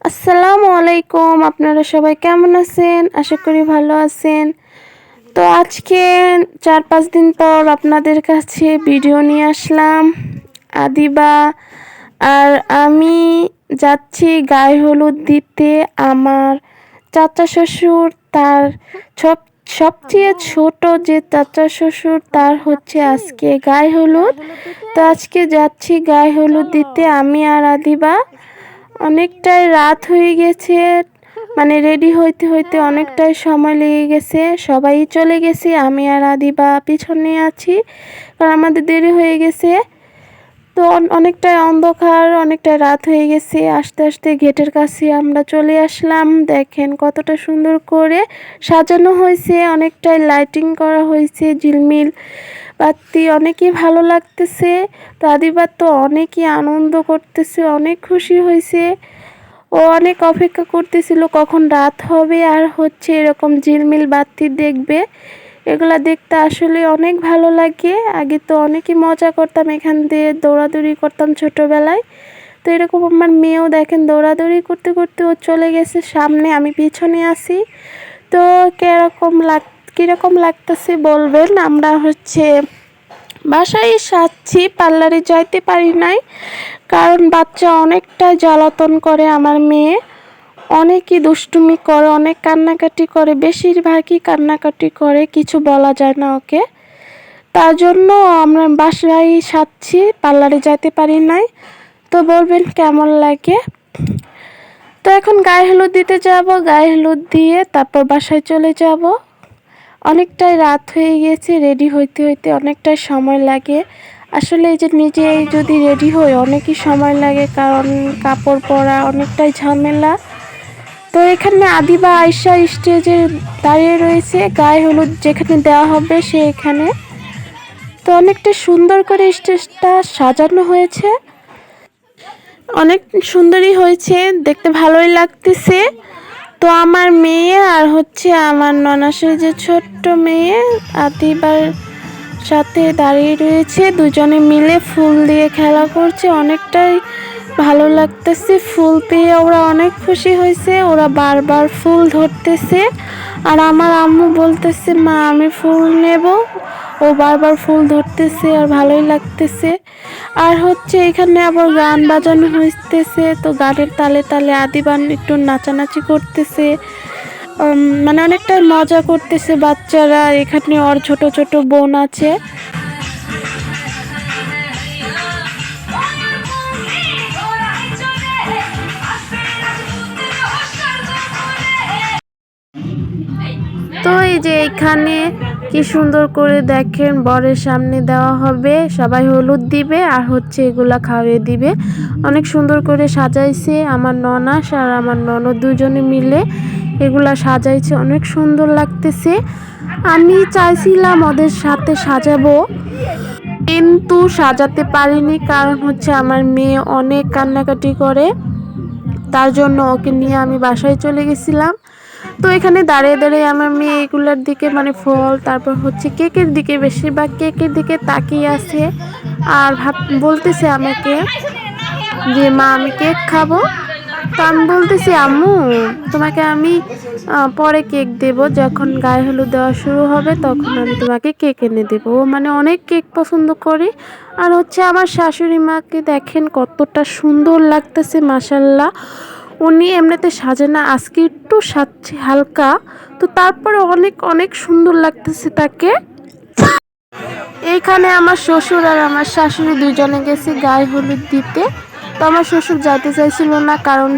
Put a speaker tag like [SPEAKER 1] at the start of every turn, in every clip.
[SPEAKER 1] আসসালামু আলাইকুম, আপনারা সবাই কেমন আছেন? আশা করি ভালো আছেন। তো আজকে চার পাঁচ দিন পর আপনাদের কাছে ভিডিও নিয়ে আসলাম। আদিবা, আর আমি যাচ্ছি গায়ে হলুদ দিতে। আমার চাচা শ্বশুর তার সব, সবচেয়ে ছোট যে চাচা শ্বশুর, তার হচ্ছে আজকে গায়ে হলুদ। তো আজকে যাচ্ছি গায়ে হলুদ দিতে, আমি আর আদিবা। অনেকটাই রাত হয়ে গেছে মানে রেডি হইতে হইতে অনেকটাই সময় লেগে গেছে সবাই চলে গেছে আমি আর আদিবা পিছনে আছি কারণ আমাদের দেরি হয়ে গেছে। তো অন- অনেকটাই অন্ধকার, অনেকটাই রাত হয়ে গেছে। আস্তে আস্তে গেটের কাছে আমরা চলে আসলাম। দেখেন কতটা সুন্দর করে সাজানো হয়েছে, অনেকটাই লাইটিং করা হয়েছে, ঝিলমিল বাতি অনেকই ভালো লাগতেছে। তো আদিবার তো অনেকই আনন্দ করতেছে, অনেক খুশি হয়েছে। ও অনেক অপেক্ষা করতেছিল, কখন রাত হবে আর হচ্ছে এরকম ঝিলমিল বাতি দেখবে। এগুলা দেখতে আসলে অনেক ভালো লাগে। আগে তো অনেকই মজা করতাম, এখান দিয়ে দৌড়াদৌড়ি করতাম ছোটোবেলায়। তো এরকম আমার মেয়েও দেখেন দৌড়াদৌড়ি করতে করতে ও চলে গেছে সামনে, আমি পিছনে আসি তো কীরকম লাগ, কীরকম লাগতেছে বলবেন? আমরা হচ্ছে বাসায় সাজছি পার্লারে যাইতে পারি নাই। কারণ বাচ্চা অনেকটা জ্বালাতন করে আমার মেয়ে। অনেকই দুষ্টুমি করে, অনেক কান্নাকাটি করে, বেশিরভাগই কান্নাকাটি করে, কিছু বলা যায় না ওকে। তার জন্য আমরা বাসায় সাজছি পার্লারে যাইতে পারি নাই। তো বলবেন কেমন লাগে? তো এখন গায়ে হলুদ দিতে যাব, গায়ে হলুদ দিয়ে তারপর বাসায় চলে যাব। অনেকটাই রাত হয়ে গিয়েছে রেডি হইতে হইতে অনেকটাই সময় লাগে। আসলে এই যে নিজে যদি রেডি হই, অনেকই সময় লাগে, কারণ কাপড় পরা অনেকটাই ঝামেলা। তো এখানে আদিবা আয়সা স্টেজে দাঁড়িয়ে রয়েছে। গায়ে হলুদ যেখানে দেওয়া হবে সে এখানে। তো অনেকটা সুন্দর করে স্টেজটা সাজানো হয়েছে। অনেক সুন্দরই হয়েছে, দেখতে ভালোই লাগতেছে। তো আমার মেয়ে আর হচ্ছে আমার ননাসের যে ছোট্ট মেয়ে, আদিবার সাথে দাঁড়িয়ে রয়েছে। দুজনে মিলে ফুল দিয়ে খেলা করছে। অনেকটাই ভালো লাগতেছে, ফুল পেয়ে ওরা অনেক খুশি হয়েছে, ওরা বারবার ফুল ধরতেছে। আর আমার আম্মু বলতেছে, মা, আমি ফুল নেব। ও বারবার ফুল ধরতেছে আর ভালোই লাগতেছে। আর হচ্ছে এখানে আবার গান বাজানো হইতেছে, তো গানের তালে তালে আদিবান একটু নাচানাচি করতেছে। মানে অনেকটাই মজা করতেছে বাচ্চারা। এখানে ওর ছোট ছোট বোন আছে। যে এখানে কি সুন্দর করে দেখেন, বরের সামনে দেওয়া হবে, সবাই হলুদ দিবে আর হচ্ছে এগুলা খাওয়িয়ে দিবে। অনেক সুন্দর করে সাজাইছে আমার ননাস আর আমার ননদ দুজনে মিলে এগুলা সাজাইছে, অনেক সুন্দর লাগতেছে। আমি চাইছিলাম ওদের সাথে সাজাবো, কিন্তু সাজাতে পারিনি কারণ হচ্ছে আমার মেয়ে অনেক কান্নাকাটি করে। তার জন্য ওকে নিয়ে আমি বাসায় চলে গেছিলাম। তো এখানে দাঁড়িয়ে দাঁড়িয়ে আমার মেয়ে এগুলোর দিকে মানে ফল, তারপর হচ্ছে কেকের দিকে বেশিরভাগ কেকের দিকে তাকিয়ে আছে। আর ভাব, বলতেছে আমাকে যে, মা, আমি কেক খাব। তো আমি বলতেছি, আম্মু, তোমাকে আমি পরে কেক দেব। যখন গায়ে হলুদ দেওয়া শুরু হবে, তখন আমি তোমাকে কেক এনে দেবো। ও মানে অনেক কেক পছন্দ করে। আর হচ্ছে আমার শাশুড়ি মাকে দেখেন কতটা সুন্দর লাগতেছে মাসাল্লাহ উনি এমনিতে সাজে না, আজকে একটু সাজছে হালকা। তো তারপরে অনেক অনেক সুন্দর লাগতেছে তাকে। এইখানে আমার শ্বশুর আর আমার শাশুড়ি দুজনে গেছে গায়ে হলুদ দিতে। তো আমার শ্বশুর যেতে চাইছিল না কারণ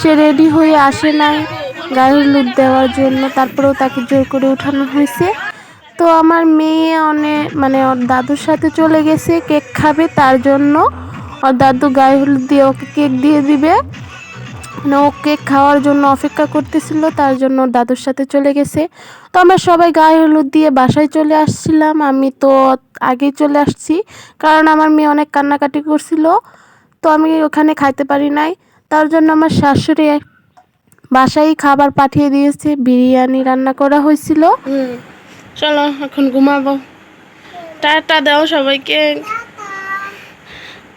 [SPEAKER 1] সে রেডি হয়ে আসে নাই গায়ে হলুদ দেওয়ার জন্য। তারপরেও তাকে জোর করে উঠানো হয়েছে। তো আমার মেয়ে অনেক মানে ওর দাদুর সাথে চলে গেছে, কেক খাবে তার জন্য। ওর দাদু গায়ে হলুদ দিয়ে ওকে কেক দিয়ে দিবে। মানে ও কেক খাওয়ার জন্য অপেক্ষা করতেছিল, তার জন্য দাদুর সাথে চলে গেছে। তো আমরা সবাই গায়ে হলুদ দিয়ে বাসায় চলে আসছিলাম। আমি তো আগেই চলে আসছি, কারণ আমার মেয়ে অনেক কান্নাকাটি করছিল, তো আমি ওখানে খাইতে পারি নাই। তার জন্য আমার শাশুড়ি বাসায় খাবার পাঠিয়ে দিয়েছে, বিরিয়ানি রান্না করা হয়েছিল। চলো এখন ঘুমাবো। টাটা দাও সবাইকে।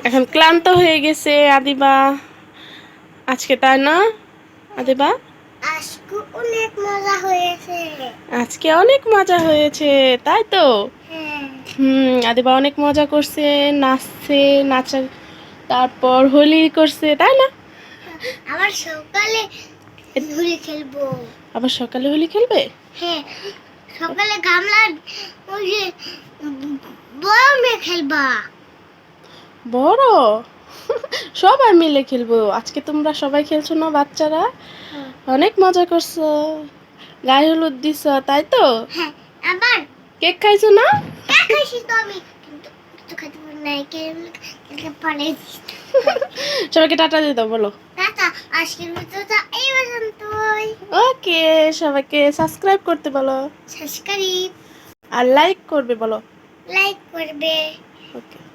[SPEAKER 1] এখন ক্লান্ত হয়ে গেছে আদিবা।
[SPEAKER 2] আজকে তাই না? আদিবা?
[SPEAKER 3] আজকে অনেক মজা হয়েছে।
[SPEAKER 2] আজকে অনেক মজা হয়েছে তাই তো?
[SPEAKER 3] হ্যাঁ।
[SPEAKER 2] হুম আদিবা অনেক মজা করছে নাচছে নাচা তারপর হোলি করছে তাই না?
[SPEAKER 3] আবার সকালে হোলি খেলব।
[SPEAKER 2] আবার সকালে হোলি খেলবে?
[SPEAKER 3] হ্যাঁ সকালে গামলা ওই যে বড় মেয়ে খেলবা।
[SPEAKER 2] বড়? সবাই মিলে খেলব। আজকে তোমরা সবাই খেলছো না বাচ্চারা? অনেক মজা করছ। গায়ে হলুদ দিছ তাই তো?
[SPEAKER 3] হ্যাঁ আবার।
[SPEAKER 2] কেক খাইছো না? সবাইকে টাটা দিয়ে দাও বলো। ওকে সবাইকে সাবস্ক্রাইব করতে বলো।
[SPEAKER 3] সাবস্ক্রাইব।
[SPEAKER 2] আর লাইক করবে বলো।
[SPEAKER 3] লাইক করবে।
[SPEAKER 2] ওকে।